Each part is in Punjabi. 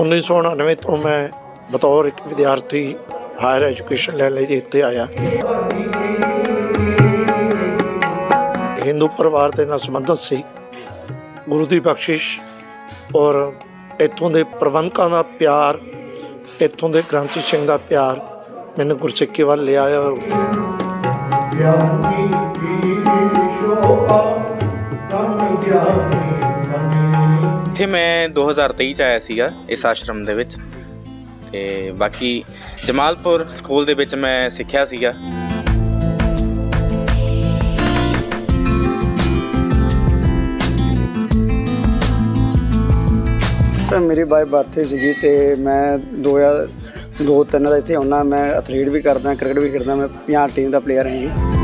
1999 ਤੋਂ ਮੈਂ ਬਤੌਰ ਇੱਕ ਵਿਦਿਆਰਥੀ ਹਾਇਰ ਐਜੂਕੇਸ਼ਨ ਲੈਣ ਲਈ ਇੱਥੇ ਆਇਆ। ਹਿੰਦੂ ਪਰਿਵਾਰ ਦੇ ਨਾਲ ਸੰਬੰਧਿਤ ਸੀ। ਗੁਰੂ ਦੀ ਬਖਸ਼ਿਸ਼ ਔਰ ਇੱਥੋਂ ਦੇ ਪ੍ਰਬੰਧਕਾਂ ਦਾ ਪਿਆਰ, ਇੱਥੋਂ ਦੇ ਗ੍ਰੰਥੀ ਸਿੰਘ ਦਾ ਪਿਆਰ ਮੈਨੂੰ ਗੁਰਸਿੱਖੀ ਵੱਲ ਲਿਆਇਆ ਔਰ ਇੱਥੇ ਮੈਂ 2023 ਚ ਆਇਆ ਸੀਗਾ ਇਸ ਆਸ਼ਰਮ ਦੇ ਵਿੱਚ। ਤੇ ਬਾਕੀ ਜਮਾਲਪੁਰ ਸਕੂਲ ਦੇ ਵਿੱਚ ਮੈਂ ਸਿੱਖਿਆ ਸੀਗਾ। ਸਰ, ਮੇਰੀ ਬਾਈ ਬਰਥਡੇ ਸੀਗੀ ਤੇ ਮੈਂ 2000 ਦੋ ਤਿੰਨ ਦਾ ਇੱਥੇ ਆਉਣਾ, ਮੈਂ ਐਥਲੀਟ ਵੀ ਕਰਦਾ ਕ੍ਰਿਕਟ ਵੀ ਖੇਡਦਾ, ਮੈਂ ਪੰਜਾਬ ਟੀਮ ਦਾ ਪਲੇਅਰ ਹਾਂ ਜੀ।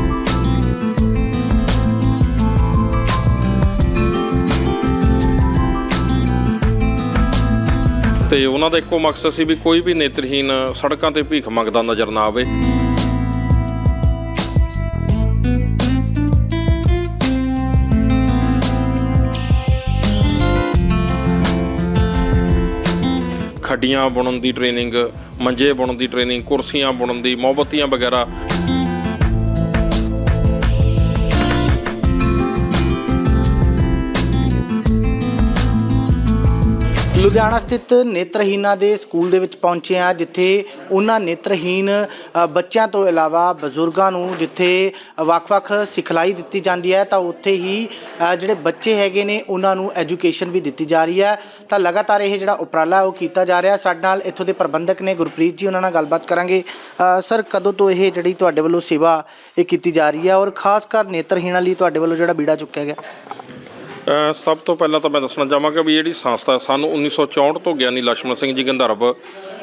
ਤੇ ਉਹਨਾਂ ਦਾ ਇੱਕੋ ਮਕਸਦ ਸੀ ਵੀ ਕੋਈ ਵੀ ਨੇਤਰਹੀਨ ਸੜਕਾਂ ਤੇ ਭੀਖ ਮੰਗਦਾ ਨਜ਼ਰ ਨਾ ਆਵੇ। ਖੱਡੀਆਂ ਬੁਣਨ ਦੀ ਟ੍ਰੇਨਿੰਗ ਮੰਜੇ ਬੁਣਨ ਦੀ ਟ੍ਰੇਨਿੰਗ ਕੁਰਸੀਆਂ ਬੁਣਨ ਦੀ, ਮੋਮਬੱਤੀਆਂ ਵਗੈਰਾ। ਲੁਧਿਆਣਾ ਸਥਿਤ ਨੇਤਰਹੀਨਾਂ ਦੇ ਸਕੂਲ ਦੇ ਵਿੱਚ ਪਹੁੰਚੇ ਆ ਜਿੱਥੇ ਉਹਨਾਂ ਨੇਤਰਹੀਨ ਅ, ਬੱਚਿਆਂ ਤੋਂ ਇਲਾਵਾ ਬਜ਼ੁਰਗਾਂ ਨੂੰ ਜਿੱਥੇ ਵੱਖ-ਵੱਖ ਸਿਖਲਾਈ ਦਿੱਤੀ ਜਾਂਦੀ ਹੈ ਤਾਂ ਉੱਥੇ ਹੀ ਅ, ਜਿਹੜੇ ਬੱਚੇ ਹੈਗੇ ਨੇ ਉਹਨਾਂ ਨੂੰ ਐਜੂਕੇਸ਼ਨ ਵੀ ਦਿੱਤੀ ਜਾ ਰਹੀ ਹੈ। ਤਾਂ ਲਗਾਤਾਰ ਇਹ ਜਿਹੜਾ ਉਪਰਾਲਾ ਉਹ ਕੀਤਾ ਜਾ ਰਿਹਾ। ਸਾਡੇ ਨਾਲ ਇੱਥੋਂ ਦੇ ਪ੍ਰਬੰਧਕ ਨੇ ਗੁਰਪ੍ਰੀਤ ਜੀ ਉਹਨਾਂ ਨਾਲ ਗੱਲਬਾਤ ਕਰਾਂਗੇ। ਅ, ਸਰ ਕਦੋਂ ਤੋਂ ਇਹ ਜਿਹੜੀ ਤੁਹਾਡੇ ਵੱਲੋਂ ਸੇਵਾ ਇਹ ਕੀਤੀ ਜਾ ਰਹੀ ਹੈ? ਔਰ ਖਾਸ ਕਰ ਨੇਤਰਹੀਣਾਂ ਲਈ ਤੁਹਾਡੇ ਵੱਲੋਂ ਜਿਹੜਾ ਬੀੜਾ ਚੁੱਕਿਆ ਗਿਆ। ਸਭ ਤੋਂ ਪਹਿਲਾਂ ਤਾਂ ਮੈਂ ਦੱਸਣਾ ਚਾਹਾਂਗਾ ਵੀ ਜਿਹੜੀ ਸੰਸਥਾ ਸਾਨੂੰ 1964 ਤੋਂ ਗਿਆਨੀ ਲక్ష్మణ ਸਿੰਘ ਜੀ ਗੰਧਰਵ,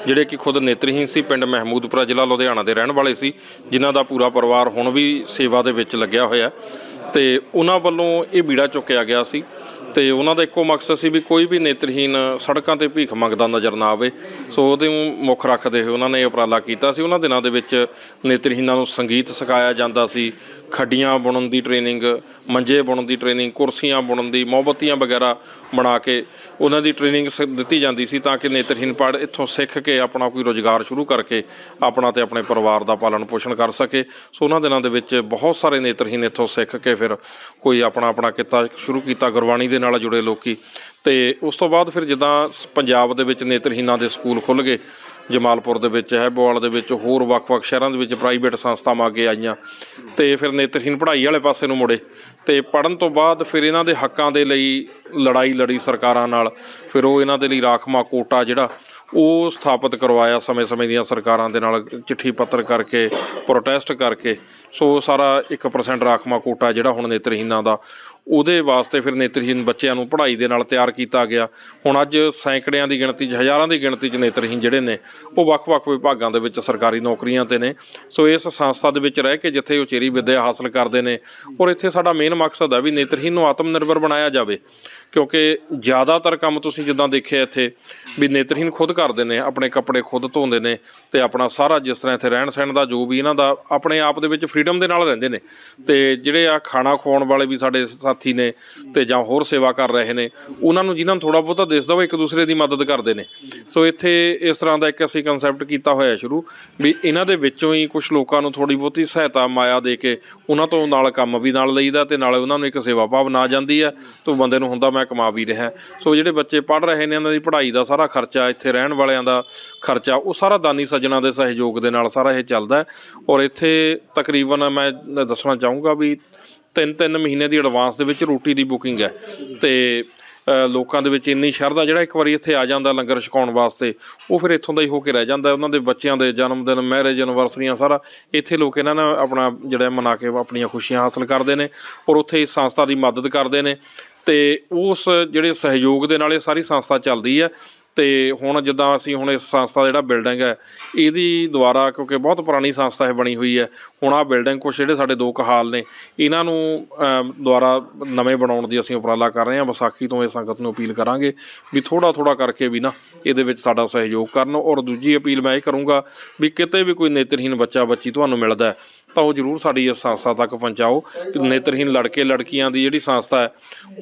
ਜਿਹੜੇ ਕਿ ਖੁਦ ਨੇਤਰਹੀਣ ਸੀ, ਪਿੰਡ ਮਹਿਮੂਦਪੁਰਾ ਜ਼ਿਲ੍ਹਾ ਲੁਧਿਆਣਾ ਦੇ ਰਹਿਣ ਵਾਲੇ ਸੀ, ਜਿਨ੍ਹਾਂ ਦਾ ਪੂਰਾ ਪਰਿਵਾਰ ਹੁਣ ਵੀ ਸੇਵਾ ਦੇ ਵਿੱਚ ਲੱਗਿਆ ਹੋਇਆ ਤੇ ਉਹਨਾਂ ਵੱਲੋਂ ਇਹ ਬੀੜਾ ਚੁੱਕਿਆ ਗਿਆ ਸੀ। ਤੇ ਉਹਨਾਂ ਦਾ ਇੱਕੋ ਮਕਸਦ ਸੀ ਵੀ ਕੋਈ ਵੀ ਨੇਤਰਹੀਨ ਸੜਕਾਂ ਤੇ ਭੀਖ ਮੰਗਦਾ ਨਜ਼ਰ ਨਾ ਆਵੇ। ਸੋ ਉਹਦੇ ਨੂੰ ਮੁੱਖ ਰੱਖਦੇ ਹੋਏ ਉਹਨਾਂ ਨੇ ਇਹ ਉਪਰਾਲਾ ਕੀਤਾ ਸੀ। ਉਹਨਾਂ ਦਿਨਾਂ ਦੇ ਵਿੱਚ ਨੇਤਰਹੀਨਾਂ ਨੂੰ ਸੰਗੀਤ ਸਿਖਾਇਆ ਜਾਂਦਾ ਸੀ। ਖੱਡੀਆਂ ਬੁਣਨ ਦੀ ਟ੍ਰੇਨਿੰਗ, ਮੰਜੇ ਬੁਣਨ ਦੀ ਟ੍ਰੇਨਿੰਗ, ਕੁਰਸੀਆਂ ਬੁਣਨ ਦੀ, ਮੋਮਬੱਤੀਆਂ ਵਗੈਰਾ ਬਣਾ ਕੇ ਉਹਨਾਂ ਦੀ ਟ੍ਰੇਨਿੰਗ ਸ- ਦਿੱਤੀ ਜਾਂਦੀ ਸੀ ਤਾਂ ਕਿ ਨੇਤਰਹੀਨ ਪੜ ਇੱਥੋਂ ਸਿੱਖ ਕੇ ਆਪਣਾ ਕੋਈ ਰੋਜ਼ਗਾਰ ਸ਼ੁਰੂ ਕਰਕੇ ਆਪਣਾ ਤੇ ਆਪਣੇ ਪਰਿਵਾਰ ਦਾ ਪਾਲਣ ਪੋਸ਼ਣ ਕਰ ਸਕੇ। ਸੋ ਉਹਨਾਂ ਦਿਨਾਂ ਦੇ ਵਿੱਚ ਬਹੁਤ ਸਾਰੇ ਨੇਤਰਹੀਨ ਇੱਥੋਂ ਸਿੱਖ ਕੇ ਫਿਰ ਕੋਈ ਆਪਣਾ ਆਪਣਾ ਕਿੱਤਾ ਸ਼ੁਰੂ ਕੀਤਾ ਗੁਰਬਾਣੀ ਦੇ ਨਾਲ ਜੁੜੇ ਲੋਕੀ। ਤੇ ਉਸ ਤੋਂ ਬਾਅਦ ਫਿਰ ਜਿੱਦਾਂ ਸ- ਪੰਜਾਬ ਦੇ ਵਿੱਚ ਨੇਤਰਹੀਨਾਂ ਦੇ ਸਕੂਲ ਖੁੱਲ੍ਹ ਗਏ, ਜਮਾਲਪੁਰ ਦੇ ਵਿੱਚ, ਹੈਬੋਵਾਲ ਦੇ ਵਿੱਚ, ਹੋਰ ਵੱਖ-ਵੱਖ ਸ਼ਹਿਰਾਂ ਦੇ ਵਿੱਚ ਪ੍ਰਾਈਵੇਟ ਸੰਸਥਾਵਾਂ ਅੱਗੇ ਆਈਆਂ। ਤੇ ਫਿਰ ਨੇਤਰਹੀਨ ਪੜ੍ਹਾਈ ਵਾਲੇ ਪਾਸੇ ਨੂੰ ਮੁੜੇ। ਤੇ ਪੜਨ ਤੋਂ ਬਾਅਦ ਫਿਰ ਇਹਨਾਂ ਦੇ ਹੱਕਾਂ ਦੇ ਲਈ ਲੜਾਈ ਲੜੀ ਸਰਕਾਰਾਂ ਨਾਲ। ਫਿਰ ਉਹ ਇਹਨਾਂ ਦੇ ਲਈ ਰਾਖਮਾ ਕੋਟਾ ਜਿਹੜਾ, ਉਹ ਸਥਾਪਿਤ ਕਰਵਾਇਆ ਸਮੇਂ-ਸਮੇਂ ਦੀਆਂ ਸਰਕਾਰਾਂ ਦੇ ਨਾਲ ਚਿੱਠੀ ਪੱਤਰ ਕਰਕੇ ਪ੍ਰੋਟੈਸਟ ਕਰਕੇ। ਸੋ ਸਾਰਾ 1% ਰਾਖਮਾ ਕੋਟਾ ਜਿਹੜਾ ਹੁਣ ਨੇਤਰਹੀਨਾਂ ਦਾ, ਉਹਦੇ ਵਾਸਤੇ ਫਿਰ ਨੇਤਰਹੀਨ ਬੱਚਿਆਂ ਨੂੰ ਪੜ੍ਹਾਈ ਦੇ ਨਾਲ ਤਿਆਰ ਕੀਤਾ ਗਿਆ। ਹੁਣ ਅੱਜ ਸੈਂਕੜਿਆਂ ਦੀ ਗਿਣਤੀ 'ਚ, ਹਜ਼ਾਰਾਂ ਦੀ ਗਿਣਤੀ 'ਚ ਨੇਤਰਹੀਨ ਜਿਹੜੇ ਨੇ, ਉਹ ਵੱਖ-ਵੱਖ ਵਿਭਾਗਾਂ ਦੇ ਵਿੱਚ ਸਰਕਾਰੀ ਨੌਕਰੀਆਂ ਤੇ ਨੇ। ਸੋ ਇਸ ਸੰਸਥਾ ਦੇ ਵਿੱਚ ਰਹਿ ਕੇ ਜਿੱਥੇ ਉਚੇਰੀ ਵਿੱਦਿਆ ਹਾਸਲ ਕਰਦੇ ਨੇ, ਔਰ ਇੱਥੇ ਸਾਡਾ ਮੇਨ ਮਕਸਦ ਹੈ ਵੀ ਨੇਤਰਹੀਨ ਨੂੰ ਆਤਮ ਨਿਰਭਰ ਬਣਾਇਆ ਜਾਵੇ। ਕਿਉਂਕਿ ਜ਼ਿਆਦਾਤਰ ਕੰਮ ਤੁਸੀਂ ਜਿੱਦਾਂ ਦੇਖਿਆ ਇੱਥੇ, ਵੀ ਨੇਤਰਹੀਨ ਖੁਦ ਕਰਦੇ ਨੇ, ਆਪਣੇ ਕੱਪੜੇ ਖੁਦ ਧੋਂਦੇ ਨੇ ਤੇ ਆਪਣਾ ਸਾਰਾ ਜਿਸ ਤਰ੍ਹਾਂ ਇੱਥੇ ਰਹਿਣ ਸਹਿਣ ਦਾ ਜੋ ਵੀ ਇਹਨਾਂ ਦਾ ਆਪਣੇ ਆਪ ਦੇ ਵਿੱਚ ਫ੍ਰੀडम ਦੇ ਨਾਲ ਰਹਿੰਦੇ ਨੇ। ਤੇ ਜਿਹੜੇ ਆ ਖਾਣਾ ਖਵਾਉਣ ਵਾਲੇ ਵੀ ਸਾਡੇ ਸਾਥੀ ਨੇ ਤੇ ਜਾਂ ਹੋਰ ਸੇਵਾ ਕਰ ਰਹੇ ਨੇ, ਉਹਨਾਂ ਨੂੰ ਜਿਨ੍ਹਾਂ ਨੂੰ ਥੋੜਾ ਬਹੁਤਾ ਦਿਸਦਾ ਉਹ ਇੱਕ ਦੂਸਰੇ ਦੀ ਮਦਦ ਕਰਦੇ ਨੇ। ਸੋ ਇੱਥੇ ਇਸ ਤਰ੍ਹਾਂ ਦਾ ਇੱਕ ਅਸੀਂ ਕਨਸੈਪਟ ਕੀਤਾ ਹੋਇਆ ਸ਼ੁਰੂ, ਵੀ ਇਹਨਾਂ ਦੇ ਵਿੱਚੋਂ ਹੀ ਕੁਝ ਲੋਕਾਂ ਨੂੰ ਥੋੜੀ ਬਹੁਤੀ ਸਹਾਇਤਾ ਮਾਇਆ ਦੇ ਕੇ ਉਹਨਾਂ ਤੋਂ ਨਾਲ ਕੰਮ ਵੀ ਨਾਲ ਲਈਦਾ ਤੇ ਨਾਲੇ ਉਹਨਾਂ ਨੂੰ ਇੱਕ ਸੇਵਾ ਭਾਵਨਾ ਆ ਜਾਂਦੀ ਹੈ ਤੋਂ ਬੰਦੇ ਨੂੰ ਹੁੰਦਾ ਮੈਂ ਕਮਾ ਵੀ ਰਿਹਾ। ਸੋ ਜਿਹੜੇ ਬੱਚੇ ਪੜ੍ਹ ਰਹੇ ਨੇ, ਇਹਨਾਂ ਦੀ ਪੜ੍ਹਾਈ ਦਾ ਸਾਰਾ ਖਰਚਾ, ਇੱਥੇ ਰਹਿਣ ਵਾਲਿਆਂ ਦਾ ਖਰਚਾ, ਉਹ ਸਾਰਾ ਦਾਨੀ ਸੱਜਣਾ ਦੇ ਸਹਿਯੋਗ ਦੇ ਨਾਲ ਸਾਰਾ ਇਹ ਚੱਲਦਾ ਔਰ ਇੱਥੇ ਤਕਰੀਬਨ ਮੈਂ ਦੱਸਣਾ ਚਾਹੂੰਗਾ ਵੀ ਤਿੰਨ ਤਿੰਨ ਮਹੀਨੇ ਦੀ ਐਡਵਾਂਸ ਦੇ ਵਿੱਚ ਰੋਟੀ ਦੀ ਬੁਕਿੰਗ ਹੈ। ਤੇ ਲੋਕਾਂ ਦੇ ਵਿੱਚ ਇੰਨੀ ਸ਼ਰਧਾ ਜਿਹੜਾ ਇੱਕ ਵਾਰੀ ਇੱਥੇ ਆ ਜਾਂਦਾ ਲੰਗਰ ਛਕਾਉਣ ਵਾਸਤੇ, ਉਹ ਫਿਰ ਇੱਥੋਂ ਦਾ ਹੀ ਹੋ ਕੇ ਰਹਿ ਜਾਂਦਾ। ਉਹਨਾਂ ਦੇ ਬੱਚਿਆਂ ਦੇ ਜਨਮ ਦਿਨ ਮੈਰਿਜ ਐਨਵਰਸਰੀਆਂ ਸਾਰਾ, ਇੱਥੇ ਲੋਕ ਇਹਨਾਂ ਨਾਲ ਆਪਣਾ ਜਿਹੜਾ ਮਨਾ ਕੇ ਆਪਣੀਆਂ ਖੁਸ਼ੀਆਂ ਹਾਸਲ ਕਰਦੇ ਨੇ ਔਰ ਉੱਥੇ ਇਸ ਸੰਸਥਾ ਦੀ ਮਦਦ ਕਰਦੇ ਨੇ। ਤੇ ਉਸ ਜਿਹੜੇ ਸਹਿਯੋਗ ਦੇ ਨਾਲ ਇਹ ਸਾਰੀ ਸੰਸਥਾ ਚੱਲਦੀ ਹੈ। ਤੇ ਹੁਣ ਜਿੱਦਾਂ ਅਸੀਂ ਹੁਣ ਇਸ ਸੰਸਥਾ ਜਿਹੜਾ ਬਿਲਡਿੰਗ ਹੈ, ਇਹਦੀ ਦੁਆਰਾ ਕਿਉਂਕਿ ਬਹੁਤ ਪੁਰਾਣੀ ਸੰਸਥਾ ਇਹ ਬਣੀ ਹੋਈ ਹੈ, ਹੁਣ ਆਹ ਬਿਲਡਿੰਗ ਕੁਛ ਜਿਹੜੇ ਸਾਡੇ ਦੋ ਕਹਾਲ ਨੇ, ਇਹਨਾਂ ਨੂੰ ਦੁਆਰਾ ਨਵੇਂ ਬਣਾਉਣ ਦੀ ਅਸੀਂ ਉਪਰਾਲਾ ਕਰ ਰਹੇ ਹਾਂ, ਵਿਸਾਖੀ ਤੋਂ ਇਹ ਸੰਗਤ ਨੂੰ ਅਪੀਲ ਕਰਾਂਗੇ ਵੀ ਥੋੜਾ ਥੋੜਾ ਕਰਕੇ ਵੀ ਨਾ ਇਹਦੇ ਵਿੱਚ ਸਾਡਾ ਸਹਿਯੋਗ ਕਰਨ ਔਰ ਦੂਜੀ ਅਪੀਲ ਮੈਂ ਇਹ ਕਰੂੰਗਾ ਵੀ ਕਿਤੇ ਵੀ ਕੋਈ ਨੇਤਰਹੀਨ ਬੱਚਾ ਬੱਚੀ ਤੁਹਾਨੂੰ ਮਿਲਦਾ ਤਾਂ ਉਹ ਜ਼ਰੂਰ ਸਾਡੀ ਇਸ ਸੰਸਥਾ ਤੱਕ ਪਹੁੰਚਾਓ। ਕਿ ਨੇਤਰਹੀਨ ਲੜਕੇ ਲੜਕੀਆਂ ਦੀ ਜਿਹੜੀ ਸੰਸਥਾ ਹੈ,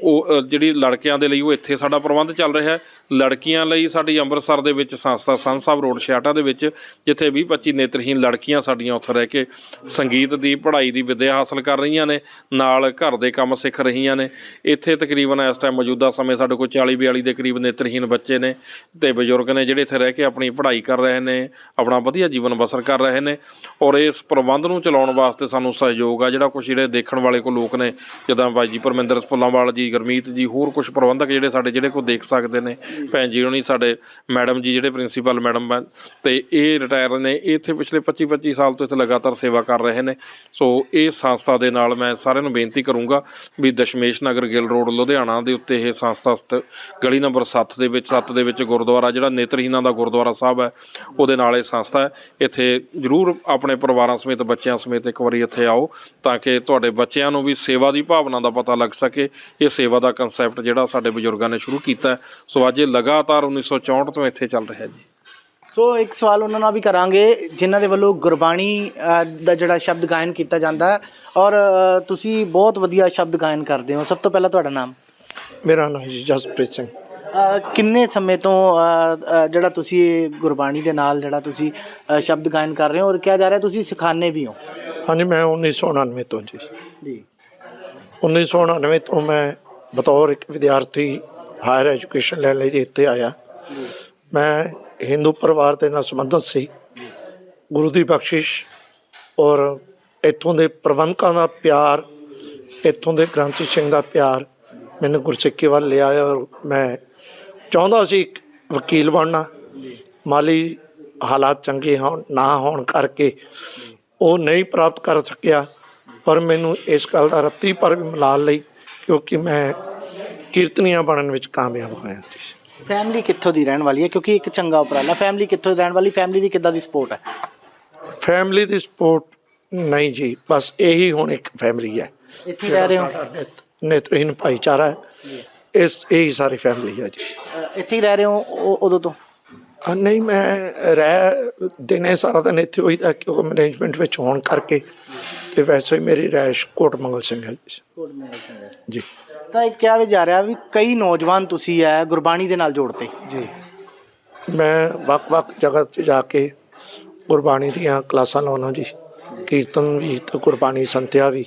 ਉਹ ਜਿਹੜੀ ਲੜਕਿਆਂ ਦੇ ਲਈ ਉਹ ਇੱਥੇ ਸਾਡਾ ਪ੍ਰਬੰਧ ਚੱਲ ਰਿਹਾ ਹੈ। ਲੜਕੀਆਂ ਲਈ ਸਾਡੀ ਅੰਮ੍ਰਿਤਸਰ ਦੇ ਵਿੱਚ ਸੰਸਥਾ ਸੰਤ ਸਾਹਿਬ ਰੋਡ ਛਿਆਟਾ ਦੇ ਵਿੱਚ, ਜਿੱਥੇ 20 25 ਨੇਤਰਹੀਨ ਲੜਕੀਆਂ ਸਾਡੀਆਂ ਉੱਥੇ ਰਹਿ ਕੇ ਸੰਗੀਤ ਦੀ, ਪੜ੍ਹਾਈ ਦੀ ਵਿੱਦਿਆ ਹਾਸਲ ਕਰ ਰਹੀਆਂ ਨੇ, ਨਾਲ ਘਰ ਦੇ ਕੰਮ ਸਿੱਖ ਰਹੀਆਂ ਨੇ। ਇੱਥੇ ਤਕਰੀਬਨ ਇਸ ਟਾਈਮ ਮੌਜੂਦਾ ਸਮੇਂ ਸਾਡੇ ਕੋਲ 40 42 ਦੇ ਕਰੀਬ ਨੇਤਰਹੀਨ ਬੱਚੇ ਨੇ ਤੇ ਬਜ਼ੁਰਗ ਨੇ ਜਿਹੜੇ ਇੱਥੇ ਰਹਿ ਕੇ ਆਪਣੀ ਪੜ੍ਹਾਈ ਕਰ ਰਹੇ ਨੇ, ਆਪਣਾ ਵਧੀਆ ਜੀਵਨ ਬਸਰ ਕਰ ਰਹੇ ਨੇ ਔਰ ਇਸ ਪ੍ਰਬੰਧ ਨੂੰ ਚਲਾਉਣ ਵਾਸਤੇ ਸਾਨੂੰ ਸਹਿਯੋਗ ਆ। ਜਿਹੜਾ ਕੁਝ ਜਿਹੜੇ ਦੇਖਣ ਵਾਲੇ ਕੋ ਲੋਕ ਨੇ, ਜਿੱਦਾਂ ਬਾਈ ਜੀ ਪਰਮਿੰਦਰ ਫੁੱਲਾਂਵਾਲ ਜੀ, ਗੁਰਮੀਤ ਜੀ, ਹੋਰ ਕੁਝ ਪ੍ਰਬੰਧਕ ਜਿਹੜੇ ਸਾਡੇ, ਜਿਹੜੇ ਕੋ ਦੇਖ ਸਕਦੇ ਨੇ। ਭੈਣ ਜੀ ਹੋਣੀ ਸਾਡੇ ਮੈਡਮ ਜੀ, ਜਿਹੜੇ ਪ੍ਰਿੰਸੀਪਲ ਮੈਡਮ ਆ, ਤੇ ਇਹ ਰਿਟਾਇਰ ਨੇ। ਇਹ ਇੱਥੇ ਪਿਛਲੇ 25 25 ਸਾਲ ਤੋਂ ਇੱਥੇ ਲਗਾਤਾਰ ਸੇਵਾ ਕਰ ਰਹੇ ਨੇ। ਸੋ ਇਹ ਸੰਸਥਾ ਦੇ ਨਾਲ ਮੈਂ ਸਾਰਿਆਂ ਨੂੰ ਬੇਨਤੀ ਕਰੂੰਗਾ ਵੀ ਦਸ਼ਮੇਸ਼ ਨਗਰ ਗਿੱਲ ਰੋਡ, ਲੁਧਿਆਣਾ ਦੇ ਉੱਤੇ ਇਹ ਸੰਸਥਾ ਸਥਿਤ ਗਲੀ ਨੰਬਰ 7 ਦੇ ਵਿੱਚ 7 ਦੇ ਵਿੱਚ ਗੁਰਦੁਆਰਾ, ਜਿਹੜਾ ਨੇਤਰਹੀਨਾਂ ਦਾ ਗੁਰਦੁਆਰਾ ਸਾਹਿਬ ਹੈ, ਉਹਦੇ ਨਾਲ ਇਹ ਸੰਸਥਾ ਹੈ। ਇੱਥੇ ਜਰੂਰ ਆਪਣੇ ਪਰਿਵਾਰਾਂ ਸਮੇਤ ਬੱਚਿਆਂ ਸਮੇਤ ਇੱਕ ਵਾਰੀ ਇੱਥੇ ਆਓ ਤਾਂ ਕਿ ਤੁਹਾਡੇ ਬੱਚਿਆਂ ਨੂੰ ਵੀ ਸੇਵਾ ਦੀ ਭਾਵਨਾ ਦਾ ਪਤਾ ਲੱਗ ਸਕੇ। ਇਹ ਸੇਵਾ ਦਾ ਕਨਸੈਪਟ ਜਿਹੜਾ ਸਾਡੇ ਬਜ਼ੁਰਗਾਂ ਨੇ ਸ਼ੁਰੂ ਕੀਤਾ। ਸੋ ਅੱਜ ਇਹ ਲਗਾਤਾਰ 1964 ਤੋਂ ਇੱਥੇ ਚੱਲ ਰਿਹਾ ਜੀ। ਸੋ ਇੱਕ ਸਵਾਲ ਉਹਨਾਂ ਨਾਲ ਵੀ ਕਰਾਂਗੇ ਜਿਨ੍ਹਾਂ ਦੇ ਵੱਲੋਂ ਗੁਰਬਾਣੀ ਦਾ ਜਿਹੜਾ ਸ਼ਬਦ ਗਾਇਨ ਕੀਤਾ ਜਾਂਦਾ ਹੈ। ਔਰ ਤੁਸੀਂ ਬਹੁਤ ਵਧੀਆ ਸ਼ਬਦ ਗਾਇਨ ਕਰਦੇ ਹੋ। ਸਭ ਤੋਂ ਪਹਿਲਾਂ ਤੁਹਾਡਾ ਨਾਮ? ਮੇਰਾ ਨਾਮ ਜੀ ਜਸਪ੍ਰੀਤ ਸਿੰਘ। ਕਿੰਨੇ ਸਮੇਂ ਤੋਂ ਜਿਹੜਾ ਤੁਸੀਂ ਗੁਰਬਾਣੀ ਦੇ ਨਾਲ ਜਿਹੜਾ ਤੁਸੀਂ ਸ਼ਬਦ ਗਾਇਨ ਕਰ ਰਹੇ ਹੋ ਔਰ ਕਿਹਾ ਜਾ ਰਿਹਾ ਤੁਸੀਂ ਸਿਖਾਣੇ ਵੀ ਹੋ? ਹਾਂਜੀ ਮੈਂ 1999 ਤੋਂ ਜੀ। ਜੀ। 1999 ਤੋਂ ਮੈਂ ਬਤੌਰ ਇੱਕ ਵਿਦਿਆਰਥੀ ਹਾਇਰ ਐਜੂਕੇਸ਼ਨ ਲੈਣ ਲਈ ਇੱਥੇ ਆਇਆ। ਮੈਂ ਹਿੰਦੂ ਪਰਿਵਾਰ ਦੇ ਨਾਲ ਸੰਬੰਧਿਤ ਸੀ। ਗੁਰੂ ਦੀ ਬਖਸ਼ਿਸ਼ ਔਰ ਇੱਥੋਂ ਦੇ ਪ੍ਰਬੰਧਕਾਂ ਦਾ ਪਿਆਰ ਇੱਥੋਂ ਦੇ ਗ੍ਰੰਥੀ ਸਿੰਘ ਦਾ ਪਿਆਰ ਮੈਨੂੰ ਗੁਰਸਿੱਖੀ ਵੱਲ ਲਿਆਇਆ ਔਰ ਮੈਂ ਚਾਹੁੰਦਾ ਸੀ ਵਕੀਲ ਬਣਨਾ। ਮਾਲੀ ਹਾਲਾਤ ਚੰਗੇ ਹੋਣ ਨਾ ਹੋਣ ਕਰਕੇ ਉਹ ਨਹੀਂ ਪ੍ਰਾਪਤ ਕਰ ਸਕਿਆ। ਪਰ ਮੈਨੂੰ ਇਸ ਗੱਲ ਦਾ ਰੱਤੀ ਪਰ ਵੀ ਮਲਾਲ ਲਈ ਕਿਉਂਕਿ ਮੈਂ ਕੀਰਤਨੀਆਂ ਬਣਨ ਵਿੱਚ ਕਾਮਯਾਬ ਹੋਇਆ ਜੀ ਫੈਮਿਲੀ ਕਿੱਥੋਂ ਦੀ ਰਹਿਣ ਵਾਲੀ ਹੈ? ਕਿਉਂਕਿ ਇੱਕ ਚੰਗਾ ਉਪਰਾਲਾ ਫੈਮਿਲੀ ਕਿੱਥੋਂ ਦੀ ਰਹਿਣ ਵਾਲੀ? ਫੈਮਿਲੀ ਦੀ ਕਿੱਦਾਂ ਦੀ ਸਪੋਰਟ ਹੈ? ਫੈਮਿਲੀ ਦੀ ਸਪੋਰਟ ਨਹੀਂ ਜੀ ਬਸ ਇਹੀ ਹੁਣ ਇੱਕ ਫੈਮਿਲੀ ਹੈ। ਇੱਥੇ ਰਹਿ ਰਹੇ ਹੋ? ਨੇਤਰਹੀਨ ਭਾਈਚਾਰਾ ਹੈ। ਇਸ ਇਹੀ ਸਾਰੀ ਫੈਮਿਲੀ ਹੈ ਜੀ। ਇੱਥੇ ਹੀ ਰਹਿ ਰਹੇ ਹੋ ਉਹ- ਉਦੋਂ ਤੋਂ? ਅ, ਨਹੀਂ ਮੈਂ ਰਹਿ ਦਿਨੇ ਸਾਰਾ ਦਿਨ ਇੱਥੇ ਹੋਈਦਾ ਕਿਉਂਕਿ ਮੈਨੇਜਮੈਂਟ ਵਿੱਚ ਹੋਣ ਕਰਕੇ ਤੇ ਵੈਸੇ ਹੀ ਮੇਰੀ ਰੈਸ਼ ਕੋਟ ਮੰਗਲ ਸਿੰਘ ਹੈ ਜੀ। ਜੀ। ਤਾਂ ਇਹ ਕਿਹਾ ਵੀ ਜਾ ਰਿਹਾ ਵੀ ਕਈ ਨੌਜਵਾਨ ਤੁਸੀਂ ਹੈ ਗੁਰਬਾਣੀ ਦੇ ਨਾਲ ਜੋੜਤੇ। ਜੀ। ਮੈਂ ਵੱਖ-ਵੱਖ ਜਗ੍ਹਾ 'ਤੇ ਜਾ ਕੇ ਗੁਰਬਾਣੀ ਦੀਆਂ ਕਲਾਸਾਂ ਲਾਉਣਾ ਜੀ। ਕੀਰਤਨ ਵੀ ਤੇ ਗੁਰਬਾਣੀ ਸੰਥਿਆ ਵੀ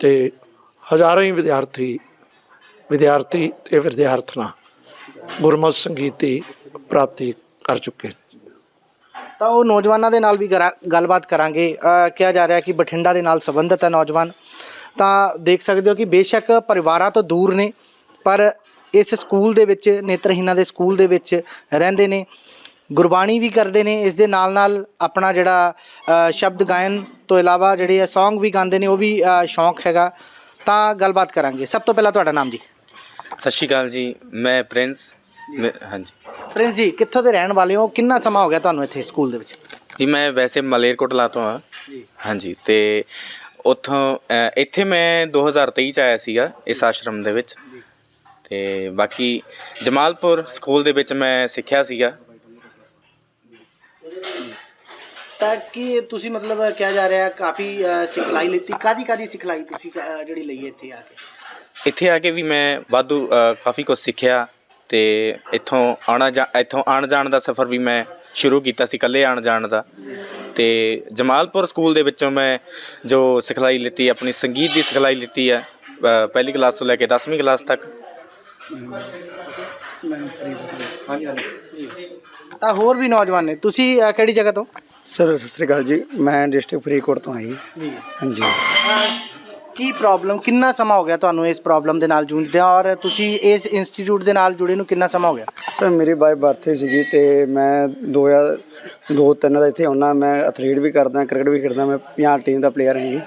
ਤੇ ਹਜ਼ਾਰਾਂ ਹੀ ਵਿਦਿਆਰਥੀ ਵਿਦਿਆਰਥੀ ਤੇ ਵਿਦਿਆਰਥਣਾ ਗੁਰਮਤ ਸੰਗੀਤ ਦੀ ਪ੍ਰਾਪਤੀ ਕਰ ਚੁੱਕੇ ਤਾਂ ਉਹ ਨੌਜਵਾਨਾਂ ਦੇ ਨਾਲ ਵੀ ਕਰਾਂ ਗੱਲਬਾਤ ਕਰਾਂਗੇ। ਅ, ਕਿਹਾ ਜਾ ਰਿਹਾ ਕਿ ਬਠਿੰਡਾ ਦੇ ਨਾਲ ਸੰਬੰਧਿਤ ਹੈ ਨੌਜਵਾਨ। ਤਾਂ ਦੇਖ ਸਕਦੇ ਹੋ ਕਿ ਬੇਸ਼ੱਕ ਪਰਿਵਾਰਾਂ ਤੋਂ ਦੂਰ ਨੇ ਪਰ ਇਸ ਸਕੂਲ ਦੇ ਵਿੱਚ ਨੇਤਰਹੀਨਾਂ ਦੇ ਸਕੂਲ ਦੇ ਵਿੱਚ ਰਹਿੰਦੇ ਨੇ। ਗੁਰਬਾਣੀ ਵੀ ਕਰਦੇ ਨੇ। ਇਸ ਦੇ ਨਾਲ ਨਾਲ ਆਪਣਾ ਜਿਹੜਾ ਅ, ਸ਼ਬਦ ਗਾਇਨ ਤੋਂ ਇਲਾਵਾ ਜਿਹੜੇ ਆ Song ਵੀ ਗਾਉਂਦੇ ਨੇ ਉਹ ਵੀ ਅ, ਸ਼ੌਂਕ ਹੈਗਾ। ਤਾਂ ਗੱਲਬਾਤ ਕਰਾਂਗੇ। ਸਭ ਤੋਂ ਪਹਿਲਾਂ ਤੁਹਾਡਾ ਨਾਮ ਜੀ। ਸਤਿ ਸ਼੍ਰੀ ਅਕਾਲ ਜੀ ਮੈਂ ਪ੍ਰਿੰਸ ਮੈਂ- ਹਾਂਜੀ। ਫਰੈਂਡਸ ਜੀ ਕਿੱਥੋਂ ਦੇ ਰਹਿਣ ਵਾਲੇ ਹੋ? ਕਿੰਨਾ ਸਮਾਂ ਹੋ ਗਿਆ ਤੁਹਾਨੂੰ ਇੱਥੇ ਸਕੂਲ ਦੇ ਵਿੱਚ? ਜੀ ਮੈਂ ਵੈਸੇ ਮਲੇਰਕੋਟਲਾ ਤੋਂ ਆ ਹਾਂਜੀ ਤੇ ਉੱਥੋਂ ਅ, ਇੱਥੇ ਮੈਂ 2023 ਚ ਆਇਆ ਸੀਗਾ ਇਸ ਆਸ਼ਰਮ ਦੇ ਵਿੱਚ। ਤੇ ਬਾਕੀ ਜਮਾਲਪੁਰ ਸਕੂਲ ਦੇ ਵਿੱਚ ਮੈਂ ਸਿੱਖਿਆ ਸੀਗਾ। ਤਾਂ ਕੀ ਤੁਸੀਂ ਮਤਲਬ ਕਿਹਾ ਜਾ ਰਿਹਾ ਕਾਫੀ ਅ, ਸਿਖਲਾਈ ਲਿੱਤੀ? ਕਾਦੀ ਕਾਦੀ ਸਿਖਲਾਈ ਤੁਸੀਂ ਅ, ਜਿਹੜੀ ਲਈ ਹੈ ਇੱਥੇ ਆ ਕੇ? ਇੱਥੇ ਆ ਕੇ ਵੀ ਮੈਂ ਵਾਧੂ ਕਾਫੀ ਕੁਝ ਸਿੱਖਿਆ ਤੇ ਇੱਥੋਂ ਆਣਾ ਜਾ ਇੱਥੋਂ ਆਣ ਜਾਣ ਦਾ ਸਫ਼ਰ ਵੀ ਮੈਂ ਸ਼ੁਰੂ ਕੀਤਾ ਸੀ ਇਕੱਲੇ ਆਣ ਜਾਣ ਦਾ। ਤੇ ਜਮਾਲਪੁਰ ਸਕੂਲ ਦੇ ਵਿੱਚੋਂ ਮੈਂ ਜੋ ਸਿਖਲਾਈ ਲਿੱਤੀ ਆਪਣੀ ਸੰਗੀਤ ਦੀ ਸਿਖਲਾਈ ਲਿੱਤੀ ਹੈ ਪਹਿਲੀ ਕਲਾਸ ਤੋਂ ਲੈ ਕੇ 10ਵੀਂ ਕਲਾਸ ਤੱਕ। ਤਾਂ ਹੋਰ ਵੀ ਨੌਜਵਾਨ ਨੇ। ਤੁਸੀਂ ਕਿਹੜੀ ਜਗ੍ਹਾ ਤੋਂ? ਸਰ ਸਤਿ ਸ੍ਰੀ ਅਕਾਲ ਜੀ। ਮੈਂ ਡਿਸਟ੍ਰਿਕਟ ਫਰੀਦਕੋਟ ਤੋਂ ਆਈ। ਜੀ। ਹਾਂਜੀ। ਕੀ ਪ੍ਰੋਬਲਮ ਕਿੰਨਾ ਸਮਾਂ ਹੋ ਗਿਆ ਤੁਹਾਨੂੰ ਇਸ ਪ੍ਰੋਬਲਮ ਦੇ ਨਾਲ ਜੂਝਦੇ ਔਰ ਤੁਸੀਂ ਇਸ ਇੰਸਟੀਚਿਊਟ ਦੇ ਨਾਲ ਜੁੜੇ ਨੂੰ ਕਿੰਨਾ ਸਮਾਂ ਹੋ ਗਿਆ? ਸਰ ਮੇਰੀ ਬਾਈ ਬਰਥ ਸੀਗੀ ਤੇ ਮੈਂ 2002 ਤਿੰਨ ਦਾ ਇੱਥੇ ਆਉਣਾ ਮੈਂ ਐਥਲੀਟ ਵੀ ਕਰਦਾ ਕ੍ਰਿਕਟ ਵੀ ਖੇਡਦਾ ਮੈਂ ਪੰਜਾਬ ਟੀਮ ਦਾ ਪਲੇਅਰ ਹਾਂ ਜੀ।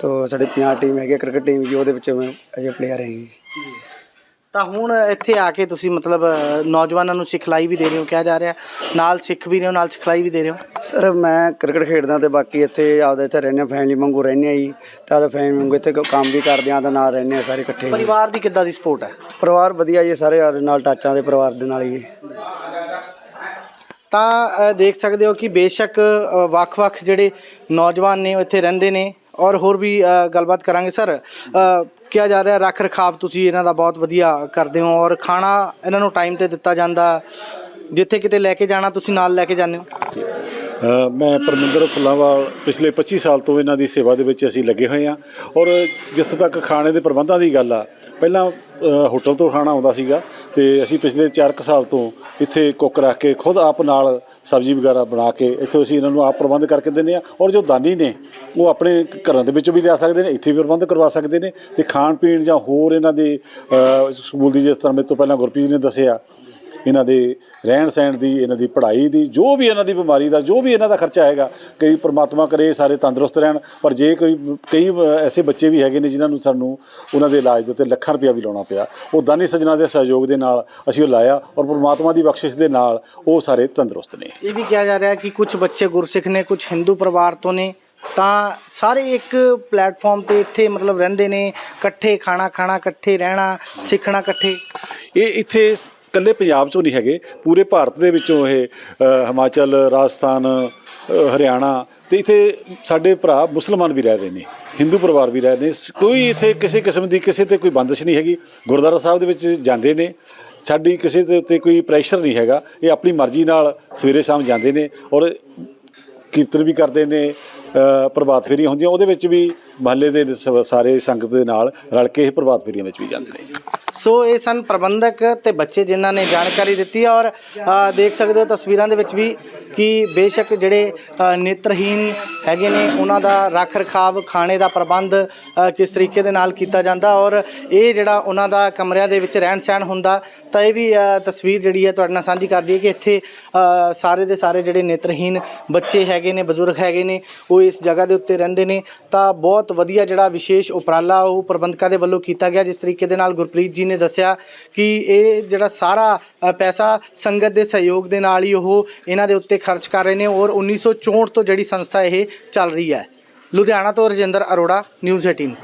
ਤੋ ਸਾਡੀ ਪੰਜਾਬ ਟੀਮ ਹੈਗੀ ਕ੍ਰਿਕਟ ਟੀਮ ਜੀ ਉਹਦੇ ਵਿੱਚ ਮੈਂ ਅਜੇ ਪਲੇਅਰ ਹਾਂ ਜੀ। ਤਾਂ ਹੁਣ ਇੱਥੇ ਆ ਕੇ ਤੁਸੀਂ ਮਤਲਬ ਨੌਜਵਾਨਾਂ ਨੂੰ ਸਿਖਲਾਈ ਵੀ ਦੇ ਰਹੇ ਹੋ ਕਿਹਾ ਜਾ ਰਿਹਾ। ਨਾਲ ਸਿੱਖ ਵੀ ਰਹੇ ਹੋ ਨਾਲ ਸਿਖਲਾਈ ਵੀ ਦੇ ਰਹੇ ਹੋ। ਸਰ ਮੈਂ ਕ੍ਰਿਕਟ ਖੇਡਦਾ ਤੇ ਬਾਕੀ ਇੱਥੇ ਆਪਦਾ ਇੱਥੇ ਰਹਿੰਦੇ ਫੈਮਿਲੀ ਵਾਂਗੂ ਰਹਿੰਦੇ ਆ ਜੀ। ਤੇ ਆਪਦਾ ਫੈਮਿਲੀ ਵਾਂਗੂ ਇੱਥੇ ਕੰਮ ਵੀ ਕਰਦੇ ਆ ਤਾਂ ਨਾਲ ਰਹਿੰਦੇ ਆ ਸਾਰੇ ਇਕੱਠੇ। ਪਰਿਵਾਰ ਦੀ ਕਿੱਦਾਂ ਦੀ ਸਪੋਰਟ ਹੈ? ਪਰਿਵਾਰ ਵਧੀਆ ਜੀ ਸਾਰੇ ਨਾਲ ਟਾਚਾਂ ਦੇ ਪਰਿਵਾਰ ਦੇ ਨਾਲ ਜੀ। ਤਾਂ ਦੇਖ ਸਕਦੇ ਹੋ ਕਿ ਬੇਸ਼ੱਕ ਵੱਖ-ਵੱਖ ਜਿਹੜੇ ਨੌਜਵਾਨ ਨੇ ਇੱਥੇ ਰਹਿੰਦੇ ਨੇ ਔਰ ਹੋਰ ਵੀ ਗੱਲਬਾਤ ਕਰਾਂਗੇ, ਸਰ। ਕਿਹਾ ਜਾ ਰਿਹਾ ਰੱਖ ਰਖਾਵ ਤੁਸੀਂ ਇਹਨਾਂ ਦਾ ਬਹੁਤ ਵਧੀਆ ਕਰਦੇ ਹੋ ਔਰ ਖਾਣਾ ਇਹਨਾਂ ਨੂੰ ਟਾਈਮ ਤੇ ਦਿੱਤਾ ਜਾਂਦਾ। ਜਿੱਥੇ ਕਿਤੇ ਲੈ ਕੇ ਜਾਣਾ, ਤੁਸੀਂ ਨਾਲ ਲੈ ਕੇ ਜਾਂਦੇ ਹੋ। ਮੈਂ ਪਰਮਿੰਦਰ ਫੁੱਲਾਂਵਾਲ ਪਿਛਲੇ 25 ਸਾਲ ਤੋਂ ਇਹਨਾਂ ਦੀ ਸੇਵਾ ਦੇ ਵਿੱਚ ਅਸੀਂ ਲੱਗੇ ਹੋਏ ਹਾਂ ਔਰ ਜਿੱਥੇ ਤੱਕ ਖਾਣੇ ਦੇ ਪ੍ਰਬੰਧਾਂ ਦੀ ਗੱਲ ਆ, ਪਹਿਲਾਂ ਹੋਟਲ ਤੋਂ ਖਾਣਾ ਆਉਂਦਾ ਸੀਗਾ ਤੇ ਅਸੀਂ ਪਿਛਲੇ 4 ਕੁ ਸਾਲ ਤੋਂ ਇੱਥੇ ਕੁੱਕ ਰੱਖ ਕੇ ਖੁਦ ਆਪ ਨਾਲ ਸਬਜ਼ੀ ਵਗੈਰਾ ਬਣਾ ਕੇ ਇੱਥੇ ਅਸੀਂ ਇਹਨਾਂ ਨੂੰ ਆਪ ਪ੍ਰਬੰਧ ਕਰਕੇ ਦਿੰਦੇ ਆ ਔਰ ਜੋ ਦਾਨੀ ਨੇ ਉਹ ਆਪਣੇ ਘਰਾਂ ਦੇ ਵਿੱਚੋਂ ਵੀ ਲਿਆ ਸਕਦੇ ਨੇ, ਇੱਥੇ ਵੀ ਪ੍ਰਬੰਧ ਕਰਵਾ ਸਕਦੇ ਨੇ ਤੇ ਖਾਣ ਪੀਣ ਜਾਂ ਹੋਰ ਇਹਨਾਂ ਦੇ ਸਕੂਲ ਦੀ ਜਿਸ ਤਰ੍ਹਾਂ ਮੇਰੇ ਤੋਂ ਪਹਿਲਾਂ ਗੁਰਪ੍ਰੀਤ ਜੀ ਨੇ ਦੱਸਿਆ ਇਹਨਾਂ ਦੇ ਰਹਿਣ ਸਹਿਣ ਦੀ ਇਹਨਾਂ ਦੀ ਪੜ੍ਹਾਈ ਦੀ ਜੋ ਵੀ ਇਹਨਾਂ ਦੀ ਬਿਮਾਰੀ ਦਾ ਜੋ ਵੀ ਇਹਨਾਂ ਦਾ ਖਰਚਾ ਹੈਗਾ ਕਈ ਪ੍ਰਮਾਤਮਾ ਕਰੇ ਸਾਰੇ ਤੰਦਰੁਸਤ ਰਹਿਣ। ਪਰ ਜੇ ਕੋਈ ਕਈ ਐਸੇ ਬੱਚੇ ਵੀ ਹੈਗੇ ਨੇ ਜਿਨ੍ਹਾਂ ਨੂੰ ਸਾਨੂੰ ਉਹਨਾਂ ਦੇ ਇਲਾਜ ਦੇ ਉੱਤੇ ਲੱਖਾਂ ਰੁਪਇਆ ਵੀ ਲਾਉਣਾ ਪਿਆ। ਉਹ ਦਾਨੀ ਸੱਜਣਾ ਦੇ ਸਹਿਯੋਗ ਦੇ ਨਾਲ ਅਸੀਂ ਉਹ ਲਾਇਆ ਔਰ ਪ੍ਰਮਾਤਮਾ ਦੀ ਬਖਸ਼ਿਸ਼ ਦੇ ਨਾਲ ਉਹ ਸਾਰੇ ਤੰਦਰੁਸਤ ਨੇ। ਇਹ ਵੀ ਕਿਹਾ ਜਾ ਰਿਹਾ ਕਿ ਕੁਝ ਬੱਚੇ ਗੁਰਸਿੱਖ ਨੇ ਕੁਝ ਹਿੰਦੂ ਪਰਿਵਾਰ ਤੋਂ ਨੇ ਤਾਂ ਸਾਰੇ ਇੱਕ ਪਲੇਟਫਾਰਮ ਤੇ ਇੱਥੇ ਮਤਲਬ ਰਹਿੰਦੇ ਨੇ ਇਕੱਠੇ ਖਾਣਾ ਖਾਣਾ ਇਕੱਠੇ ਰਹਿਣਾ ਸਿੱਖਣਾ ਇਕੱਠੇ। ਇਹ ਇੱਥੇ ਇਕੱਲੇ ਪੰਜਾਬ ਚੋਂ ਨਹੀਂ ਹੈਗੇ, ਪੂਰੇ ਭਾਰਤ ਦੇ ਵਿੱਚੋਂ ਇਹ ਹਿਮਾਚਲ, ਰਾਜਸਥਾਨ ਹਰਿਆਣਾ ਤੇ ਇੱਥੇ ਸਾਡੇ ਭਰਾ ਮੁਸਲਮਾਨ ਵੀ ਰਹਿ ਰਹੇ ਨੇ, ਹਿੰਦੂ ਪਰਿਵਾਰ ਵੀ ਰਹਿ ਰਹੇ ਨੇ ਕੋਈ ਇੱਥੇ ਕਿਸੇ ਕਿਸਮ ਦੀ ਕਿਸੇ ਤੇ ਕੋਈ ਬੰਦਿਸ਼ ਨਹੀਂ ਹੈਗੀ, ਗੁਰਦੁਆਰਾ ਸਾਹਿਬ ਦੇ ਵਿੱਚ ਜਾਂਦੇ ਨੇ, ਸਾਡੀ ਕਿਸੇ ਦੇ ਉੱਤੇ ਕੋਈ ਪ੍ਰੈਸ਼ਰ ਨਹੀਂ ਹੈਗਾ, ਇਹ ਆਪਣੀ ਮਰਜ਼ੀ ਨਾਲ ਸਵੇਰੇ ਸ਼ਾਮ ਜਾਂਦੇ ਨੇ ਔਰ ਕੀਰਤਨ ਵੀ ਕਰਦੇ ਨੇ ਪ੍ਰਭਾਤ ਫੇਰੀਆਂ ਹੁੰਦੀਆਂ, ਉਹਦੇ ਵਿੱਚ ਵੀ ਮਹੱਲੇ ਦੇ ਸ- ਸਾਰੇ ਸੰਗਤ ਦੇ ਨਾਲ ਰਲ ਕੇ ਇਹ ਪ੍ਰਭਾਤ ਫੇਰੀਆਂ ਵਿੱਚ ਵੀ ਜਾਂਦੇ ਨੇ। ਸੋ ਇਹ ਸਨ ਪ੍ਰਬੰਧਕ ਤੇ ਬੱਚੇ ਜਿਨ੍ਹਾਂ ਨੇ ਜਾਣਕਾਰੀ ਦਿੱਤੀ ਹੈ ਔਰ ਅ, ਦੇਖ ਸਕਦੇ ਹੋ ਤਸਵੀਰਾਂ ਦੇ ਵਿੱਚ ਵੀ ਕਿ ਬੇਸ਼ੱਕ ਜਿਹੜੇ ਅ, ਨੇਤਰਹੀਨ ਹੈਗੇ ਨੇ ਉਹਨਾਂ ਦਾ ਰੱਖ ਰਖਾਵ ਖਾਣੇ ਦਾ ਪ੍ਰਬੰਧ ਅ, ਕਿਸ ਤਰੀਕੇ ਦੇ ਨਾਲ ਕੀਤਾ ਜਾਂਦਾ ਔਰ ਇਹ ਜਿਹੜਾ ਉਹਨਾਂ ਦਾ ਕਮਰਿਆਂ ਦੇ ਵਿੱਚ ਰਹਿਣ ਸਹਿਣ ਹੁੰਦਾ ਤਾਂ ਇਹ ਵੀ ਅ, ਤਸਵੀਰ ਜਿਹੜੀ ਹੈ ਤੁਹਾਡੇ ਨਾਲ ਸਾਂਝੀ ਕਰਦੀ ਹੈ ਕਿ ਇੱਥੇ ਅ, ਸਾਰੇ ਦੇ ਸਾਰੇ ਜਿਹੜੇ ਨੇਤਰਹੀਨ ਬੱਚੇ ਹੈਗੇ ਨੇ ਬਜ਼ੁਰਗ ਹੈਗੇ ਨੇ ਉਹ ਇਸ ਜਗ੍ਹਾ ਦੇ ਉੱਤੇ ਰਹਿੰਦੇ ਨੇ ਤਾਂ ਬਹੁਤ ਵਧੀਆ ਜਿਹੜਾ ਵਿਸ਼ੇਸ਼ ਉਪਰਾਲਾ ਉਹ ਪ੍ਰਬੰਧਕਾਂ ਦੇ ਵੱਲੋਂ ਕੀਤਾ ਗਿਆ, ਜਿਸ ਤਰੀਕੇ ਦੇ ਨਾਲ ਗੁਰਪ੍ਰੀਤ ਜੀ ਨੇ ਦੱਸਿਆ ਕਿ ਇਹ ਜਿਹੜਾ ਸਾਰਾ ਪੈਸਾ ਸੰਗਤ ਦੇ ਸਹਿਯੋਗ ਦੇ ਨਾਲ ਹੀ ਉਹ ਇਹਨਾਂ ਦੇ ਉੱਤੇ ਖਰਚ ਕਰ ਰਹੇ ਨੇ ਔਰ 1964 ਤੋਂ ਜਿਹੜੀ ਸੰਸਥਾ ਇਹ ਚੱਲ ਰਹੀ ਹੈ। ਲੁਧਿਆਣਾ ਤੋਂ ਰਜਿੰਦਰ ਅਰੋੜਾ, ਨਿਊਜ਼ 18